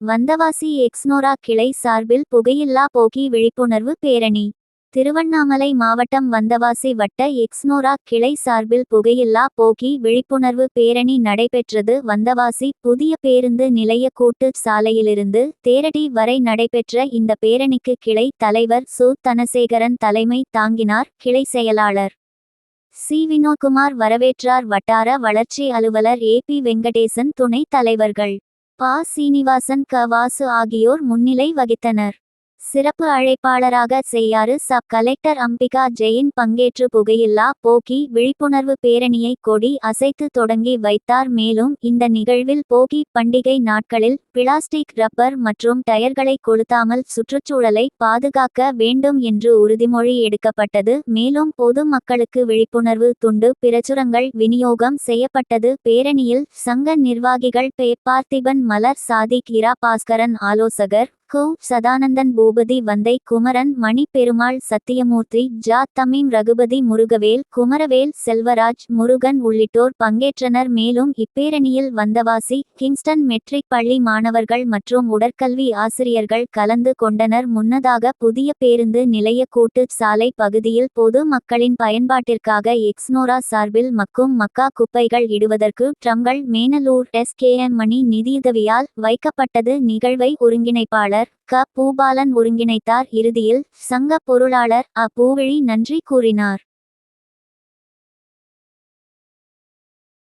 வந்தவாசி எக்ஸ்னோரா கிளை சார்பில் புகையில்லா போக்கி விழிப்புணர்வு பேரணி. திருவண்ணாமலை மாவட்டம் வந்தவாசி வட்ட எக்ஸ்னோரா கிளை சார்பில் புகையில்லா போக்கி விழிப்புணர்வு பேரணி நடைபெற்றது. வந்தவாசி புதிய பேருந்து நிலைய கூட்டு சாலையிலிருந்து தேரடி வரை நடைபெற்ற இந்த பேரணிக்கு கிளை தலைவர் சு. தனசேகரன் தலைமை தாங்கினார். கிளை செயலாளர் சி. வினோத்குமார் வரவேற்றார். வட்டார வளர்ச்சி அலுவலர் ஏ. பி. வெங்கடேசன் துணைத் தலைவர்கள் பா. சீனிவாசன் க. வாசு ஆகியோர் முன்னிலை வகித்தனர். சிறப்பு அழைப்பாளராக செய்யாறு சப் கலெக்டர் அம்பிகா ஜெயின் பங்கேற்று புகையில்லா போக்கி விழிப்புணர்வு பேரணியை கொடி அசைத்து தொடங்கி வைத்தார். மேலும் இந்த நிகழ்வில் போகி பண்டிகை நாட்களில் பிளாஸ்டிக் ரப்பர் மற்றும் டயர்களை கொளுத்தாமல் சுற்றுச்சூழலை பாதுகாக்க வேண்டும் என்று உறுதிமொழி எடுக்கப்பட்டது. மேலும் பொது மக்களுக்கு விழிப்புணர்வு துண்டு பிரசுரங்கள் விநியோகம் செய்யப்பட்டது. பேரணியில் சங்க நிர்வாகிகள் பே பார்த்திபன் மலர் சாதிக் இரா பாஸ்கரன் ஆலோசகர் கோ சதானந்தன் பூபதி வந்தை குமரன் மணி பெருமாள் சத்தியமூர்த்தி ஜா தமீம் ரகுபதி முருகவேல் குமரவேல் செல்வராஜ் முருகன் உள்ளிட்டோர் பங்கேற்றனர். மேலும் இப்பேரணியில் வந்தவாசி கிங்ஸ்டன் மெட்ரிக் பள்ளி மாணவர்கள் மற்றும் உடற்கல்வி ஆசிரியர்கள் கலந்து கொண்டனர். முன்னதாக புதிய பேருந்து நிலைய கூட்டு சாலை பகுதியில் பொது மக்களின் பயன்பாட்டிற்காக எக்ஸ்னோரா சார்பில் மக்கும் மக்கா குப்பைகள் இடுவதற்கு ட்ரம்கள் மேனலூர் எஸ்கேஎம் மணி நிதியுதவியால் வைக்கப்பட்டது. நிகழ்வை ஒருங்கிணைப்பாளர் க. பூபாலன் ஒருங்கிணைத்தார். இறுதியில் சங்க பொருளாளர் அ. பூவிழி நன்றி கூறினார்.